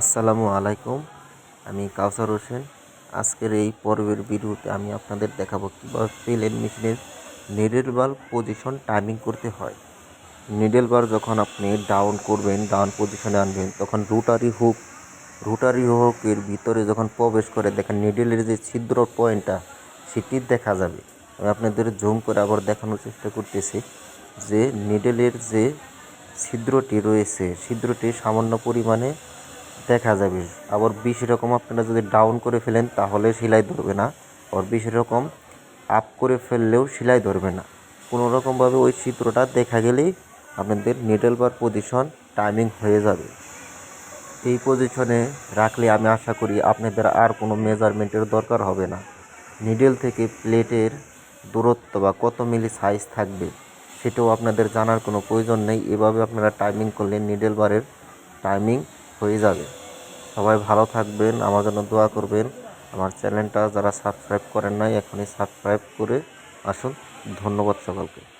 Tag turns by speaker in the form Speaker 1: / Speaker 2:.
Speaker 1: আসসালামু আলাইকুম, আমি কাউসার হোসেন। আজকের এই পর্বের ভিডিওতে আমি আপনাদের দেখাবো কীভাবে প্লেন মেশিনের নিডেল বার পজিশন টাইমিং করতে হয়। নিডেল বার যখন আপনি ডাউন করবেন ডাউন পজিশনে আনবেন, তখন রোটারি হুক রোটারি হুকের ভিতরে যখন প্রবেশ করে, দেখেন নিডেলের যে ছিদ্র পয়েন্টটা সেটি দেখা যাবে। আমি আপনাদের জুম করে আবার দেখানোর চেষ্টা করতেছি যে নিডেলের যে ছিদ্রটি রয়েছে, ছিদ্রটি সামান্য পরিমাণে দেখা যাবে। আবার বেশি রকম আপনারা যদি ডাউন করে ফেলেন, তাহলে সেলাই ধরবে না। আবার বেশি রকম আপ করে ফেললেও সেলাই ধরবে না। কোনো রকমভাবে ওই চিত্রটা দেখা গেলেই আপনাদের নিডল বার পজিশন টাইমিং হয়ে যাবে। এই পজিশনে রাখলে আমি আশা করি আপনাদের আর কোনো মেজারমেন্টের দরকার হবে না। নিডেল থেকে প্লেটের দূরত্ব বা কত মিলি সাইজ থাকবে, সেটাও আপনাদের জানার কোনো প্রয়োজন নেই। এভাবে আপনারা টাইমিং করলে নিডেল বারের টাইমিং হয়ে যাবে। সবাই ভালো থাকবেন, আমার জন্য দোয়া করবেন। আমার চ্যানেলটা যারা সাবস্ক্রাইব করেন নাই, এখনই সাবস্ক্রাইব করে আসুন। ধন্যবাদ সকলকে।